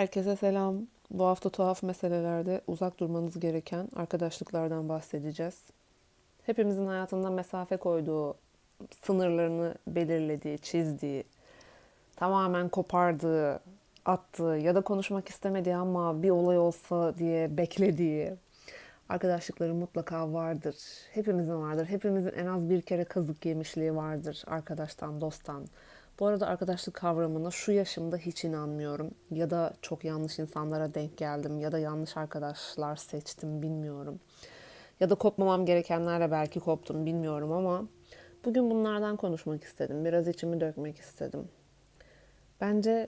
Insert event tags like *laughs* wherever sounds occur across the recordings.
Herkese selam. Bu hafta tuhaf meselelerde uzak durmanız gereken arkadaşlıklardan bahsedeceğiz. Hepimizin hayatında mesafe koyduğu, sınırlarını belirlediği, çizdiği, tamamen kopardığı, attığı ya da konuşmak istemediği ama bir olay olsa diye beklediği arkadaşlıkları mutlaka vardır. Hepimizin vardır. Hepimizin en az bir kere kazık yemişliği vardır arkadaştan, dosttan. Bu arada arkadaşlık kavramına şu yaşımda hiç inanmıyorum. Ya da çok yanlış insanlara denk geldim ya da yanlış arkadaşlar seçtim bilmiyorum. Ya da kopmamam gerekenlerle belki koptum bilmiyorum ama bugün bunlardan konuşmak istedim. Biraz içimi dökmek istedim. Bence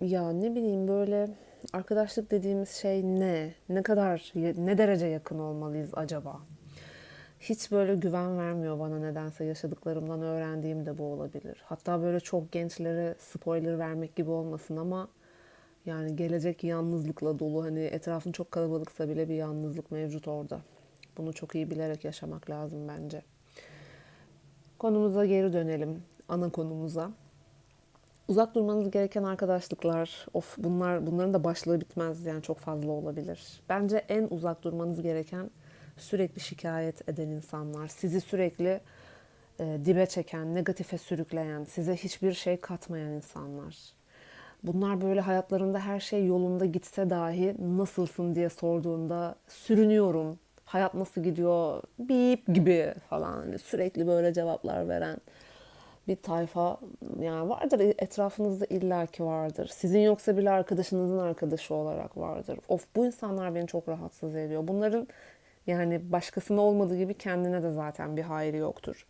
ya ne bileyim böyle arkadaşlık dediğimiz şey ne? Ne kadar ne derece yakın olmalıyız acaba? Hiç böyle güven vermiyor bana nedense yaşadıklarımdan öğrendiğim de bu olabilir. Hatta böyle çok gençlere spoiler vermek gibi olmasın ama yani gelecek yalnızlıkla dolu hani etrafın çok kalabalıksa bile bir yalnızlık mevcut orada. Bunu çok iyi bilerek yaşamak lazım bence. Konumuza geri dönelim. Ana konumuza. Uzak durmanız gereken arkadaşlıklar, of bunlar bunların da başlığı bitmez yani çok fazla olabilir. Bence en uzak durmanız gereken sürekli şikayet eden insanlar, sizi sürekli e, dibe çeken, negatife sürükleyen, size hiçbir şey katmayan insanlar. Bunlar böyle hayatlarında her şey yolunda gitse dahi nasılsın diye sorduğunda sürünüyorum. Hayat nasıl gidiyor? Bip gibi falan hani sürekli böyle cevaplar veren bir tayfa yani vardır etrafınızda illaki vardır. Sizin yoksa bile arkadaşınızın arkadaşı olarak vardır. Of bu insanlar beni çok rahatsız ediyor. Bunların yani başkasına olmadığı gibi kendine de zaten bir hayri yoktur.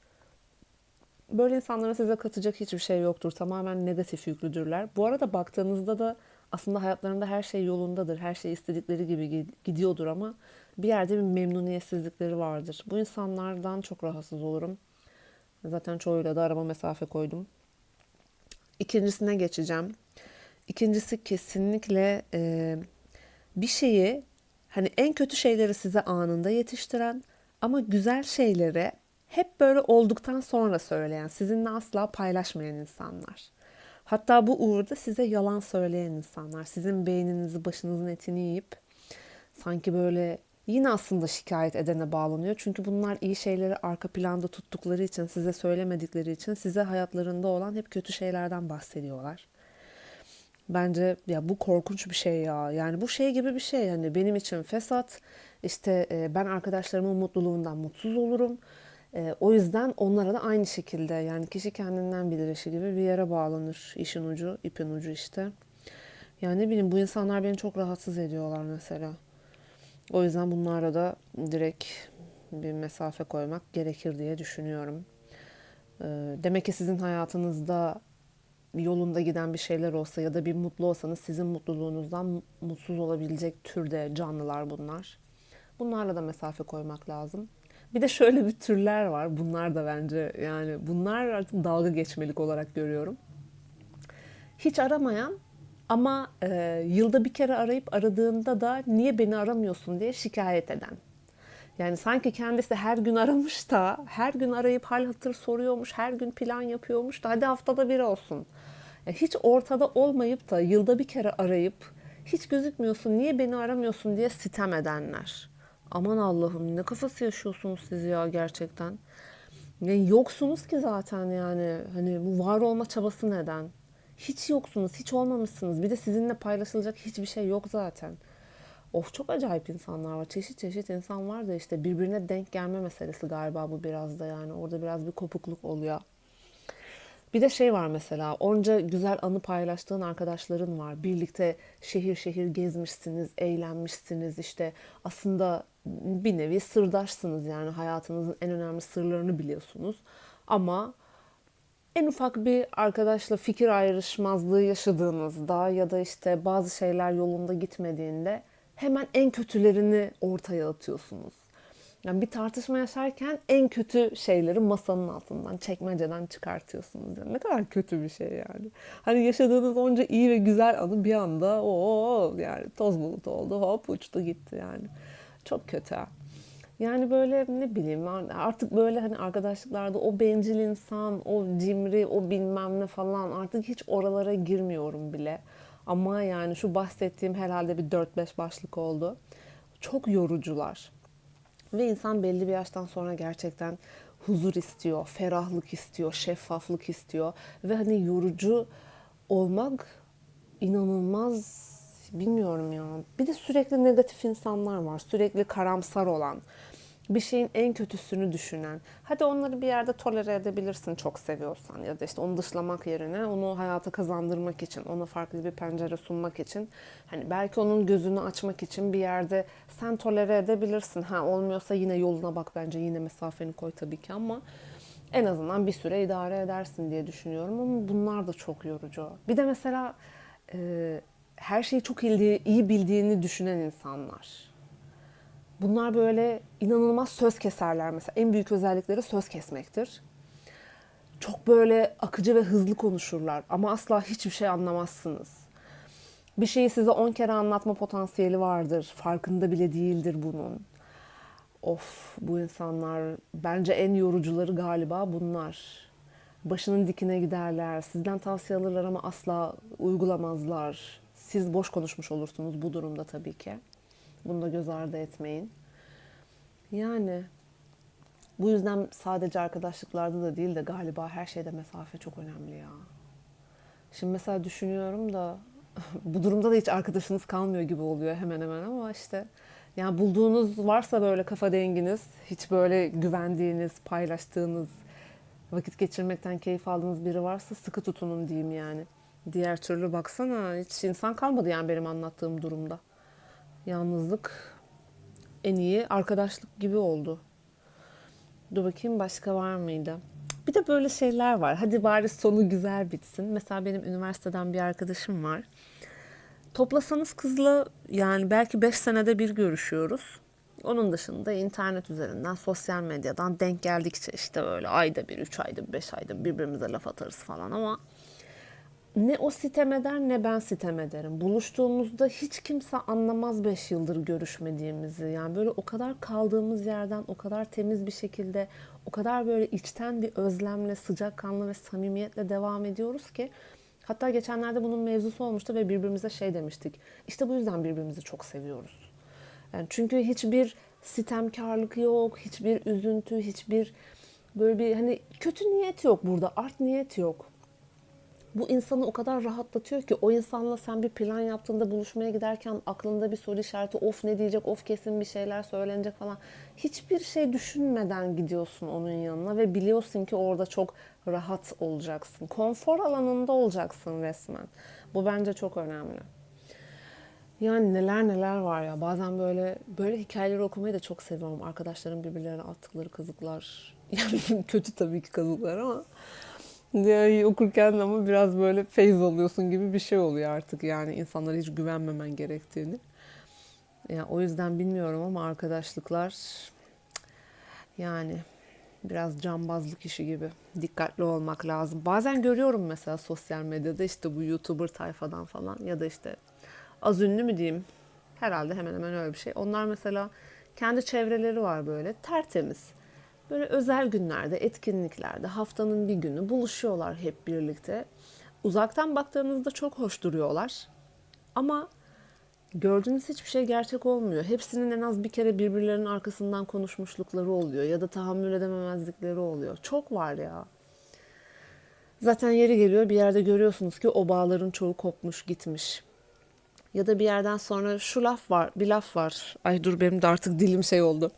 Böyle insanlara size katacak hiçbir şey yoktur. Tamamen negatif yüklüdürler. Bu arada baktığınızda da aslında hayatlarında her şey yolundadır. Her şey istedikleri gibi gidiyordur ama bir yerde bir memnuniyetsizlikleri vardır. Bu insanlardan çok rahatsız olurum. Zaten çoğuyla da arama mesafe koydum. İkincisine geçeceğim. İkincisi kesinlikle e, bir şeyi Hani en kötü şeyleri size anında yetiştiren ama güzel şeyleri hep böyle olduktan sonra söyleyen, sizinle asla paylaşmayan insanlar. Hatta bu uğurda size yalan söyleyen insanlar. Sizin beyninizi, başınızın etini yiyip sanki böyle yine aslında şikayet edene bağlanıyor. Çünkü bunlar iyi şeyleri arka planda tuttukları için, size söylemedikleri için size hayatlarında olan hep kötü şeylerden bahsediyorlar. Bence ya bu korkunç bir şey ya. Yani bu şey gibi bir şey yani benim için fesat. İşte e, ben arkadaşlarımın mutluluğundan mutsuz olurum. E, o yüzden onlara da aynı şekilde yani kişi kendinden bilir işi gibi bir yere bağlanır. işin ucu, ipin ucu işte. Yani ne bileyim bu insanlar beni çok rahatsız ediyorlar mesela. O yüzden bunlara da direkt bir mesafe koymak gerekir diye düşünüyorum. E, demek ki sizin hayatınızda yolunda giden bir şeyler olsa ya da bir mutlu olsanız sizin mutluluğunuzdan mutsuz olabilecek türde canlılar bunlar. Bunlarla da mesafe koymak lazım. Bir de şöyle bir türler var. Bunlar da bence yani bunlar artık dalga geçmelik olarak görüyorum. Hiç aramayan ama e, yılda bir kere arayıp aradığında da niye beni aramıyorsun diye şikayet eden. Yani sanki kendisi her gün aramış da, her gün arayıp hal hatır soruyormuş, her gün plan yapıyormuş da hadi haftada bir olsun. E, hiç ortada olmayıp da yılda bir kere arayıp hiç gözükmüyorsun, niye beni aramıyorsun diye sitem edenler. Aman Allah'ım ne kafası yaşıyorsunuz siz ya gerçekten. Yani yoksunuz ki zaten yani. Hani bu var olma çabası neden? Hiç yoksunuz, hiç olmamışsınız. Bir de sizinle paylaşılacak hiçbir şey yok zaten. Of çok acayip insanlar var. Çeşit çeşit insan var da işte birbirine denk gelme meselesi galiba bu biraz da yani. Orada biraz bir kopukluk oluyor. Bir de şey var mesela onca güzel anı paylaştığın arkadaşların var. Birlikte şehir şehir gezmişsiniz, eğlenmişsiniz. İşte aslında bir nevi sırdaşsınız yani hayatınızın en önemli sırlarını biliyorsunuz. Ama en ufak bir arkadaşla fikir ayrışmazlığı yaşadığınızda ya da işte bazı şeyler yolunda gitmediğinde hemen en kötülerini ortaya atıyorsunuz. Yani bir tartışma yaşarken en kötü şeyleri masanın altından, çekmeceden çıkartıyorsunuz. Yani ne kadar kötü bir şey yani. Hani yaşadığınız onca iyi ve güzel anı bir anda o yani toz bulut oldu hop uçtu gitti yani. Çok kötü. Yani böyle ne bileyim artık böyle hani arkadaşlıklarda o bencil insan, o cimri, o bilmem ne falan artık hiç oralara girmiyorum bile. Ama yani şu bahsettiğim herhalde bir 4-5 başlık oldu. Çok yorucular. Ve insan belli bir yaştan sonra gerçekten huzur istiyor, ferahlık istiyor, şeffaflık istiyor. Ve hani yorucu olmak inanılmaz bilmiyorum ya. Bir de sürekli negatif insanlar var. Sürekli karamsar olan bir şeyin en kötüsünü düşünen. Hadi onları bir yerde tolere edebilirsin çok seviyorsan ya da işte onu dışlamak yerine onu hayata kazandırmak için, ona farklı bir pencere sunmak için hani belki onun gözünü açmak için bir yerde sen tolere edebilirsin. Ha olmuyorsa yine yoluna bak bence yine mesafeni koy tabii ki ama en azından bir süre idare edersin diye düşünüyorum ama bunlar da çok yorucu. Bir de mesela e, her şeyi çok iyi bildiğini düşünen insanlar. Bunlar böyle inanılmaz söz keserler mesela. En büyük özellikleri söz kesmektir. Çok böyle akıcı ve hızlı konuşurlar ama asla hiçbir şey anlamazsınız. Bir şeyi size on kere anlatma potansiyeli vardır. Farkında bile değildir bunun. Of bu insanlar bence en yorucuları galiba bunlar. Başının dikine giderler. Sizden tavsiye alırlar ama asla uygulamazlar. Siz boş konuşmuş olursunuz bu durumda tabii ki. Bunu da göz ardı etmeyin. Yani bu yüzden sadece arkadaşlıklarda da değil de galiba her şeyde mesafe çok önemli ya. Şimdi mesela düşünüyorum da *laughs* bu durumda da hiç arkadaşınız kalmıyor gibi oluyor hemen hemen ama işte yani bulduğunuz varsa böyle kafa denginiz, hiç böyle güvendiğiniz, paylaştığınız, vakit geçirmekten keyif aldığınız biri varsa sıkı tutunun diyeyim yani. Diğer türlü baksana hiç insan kalmadı yani benim anlattığım durumda. Yalnızlık en iyi arkadaşlık gibi oldu. Dur bakayım başka var mıydı? Bir de böyle şeyler var. Hadi bari sonu güzel bitsin. Mesela benim üniversiteden bir arkadaşım var. Toplasanız kızla yani belki 5 senede bir görüşüyoruz. Onun dışında internet üzerinden, sosyal medyadan denk geldikçe işte böyle ayda bir, üç ayda bir, beş ayda birbirimize laf atarız falan ama ne o sitem eder ne ben sitem ederim. Buluştuğumuzda hiç kimse anlamaz 5 yıldır görüşmediğimizi. Yani böyle o kadar kaldığımız yerden o kadar temiz bir şekilde, o kadar böyle içten bir özlemle, sıcakkanlı ve samimiyetle devam ediyoruz ki hatta geçenlerde bunun mevzusu olmuştu ve birbirimize şey demiştik. İşte bu yüzden birbirimizi çok seviyoruz. Yani çünkü hiçbir sitemkarlık yok, hiçbir üzüntü, hiçbir böyle bir hani kötü niyet yok burada, art niyet yok bu insanı o kadar rahatlatıyor ki o insanla sen bir plan yaptığında buluşmaya giderken aklında bir soru işareti of ne diyecek of kesin bir şeyler söylenecek falan. Hiçbir şey düşünmeden gidiyorsun onun yanına ve biliyorsun ki orada çok rahat olacaksın. Konfor alanında olacaksın resmen. Bu bence çok önemli. Yani neler neler var ya. Bazen böyle böyle hikayeleri okumayı da çok seviyorum. Arkadaşlarım birbirlerine attıkları kazıklar. *laughs* Yani kötü tabii ki kazıklar ama diye okurken ama biraz böyle feyz alıyorsun gibi bir şey oluyor artık yani insanlara hiç güvenmemen gerektiğini. Yani o yüzden bilmiyorum ama arkadaşlıklar yani biraz cambazlık işi gibi. Dikkatli olmak lazım. Bazen görüyorum mesela sosyal medyada işte bu YouTuber tayfadan falan ya da işte az ünlü mü diyeyim? Herhalde hemen hemen öyle bir şey. Onlar mesela kendi çevreleri var böyle tertemiz Böyle özel günlerde, etkinliklerde, haftanın bir günü buluşuyorlar hep birlikte. Uzaktan baktığınızda çok hoş duruyorlar. Ama gördüğünüz hiçbir şey gerçek olmuyor. Hepsinin en az bir kere birbirlerinin arkasından konuşmuşlukları oluyor ya da tahammül edememezlikleri oluyor. Çok var ya. Zaten yeri geliyor bir yerde görüyorsunuz ki o bağların çoğu kopmuş gitmiş. Ya da bir yerden sonra şu laf var, bir laf var. Ay dur benim de artık dilim şey oldu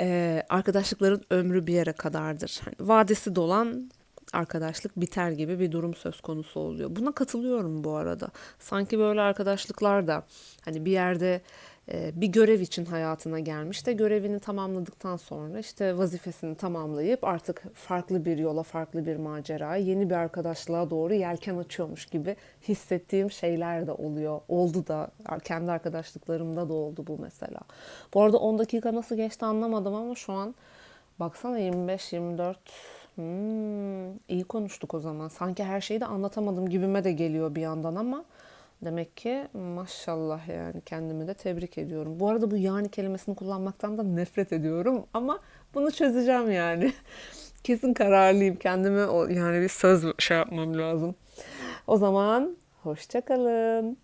e, arkadaşlıkların ömrü bir yere kadardır. Hani vadesi dolan arkadaşlık biter gibi bir durum söz konusu oluyor. Buna katılıyorum bu arada. Sanki böyle arkadaşlıklar da hani bir yerde bir görev için hayatına gelmiş de görevini tamamladıktan sonra işte vazifesini tamamlayıp artık farklı bir yola, farklı bir maceraya, yeni bir arkadaşlığa doğru yelken açıyormuş gibi hissettiğim şeyler de oluyor. Oldu da kendi arkadaşlıklarımda da oldu bu mesela. Bu arada 10 dakika nasıl geçti anlamadım ama şu an baksana 25-24 Hmm, iyi konuştuk o zaman. Sanki her şeyi de anlatamadım gibime de geliyor bir yandan ama Demek ki maşallah yani kendimi de tebrik ediyorum. Bu arada bu yani kelimesini kullanmaktan da nefret ediyorum ama bunu çözeceğim yani. *laughs* Kesin kararlıyım kendime o yani bir söz şey yapmam lazım. O zaman Hoşçakalın.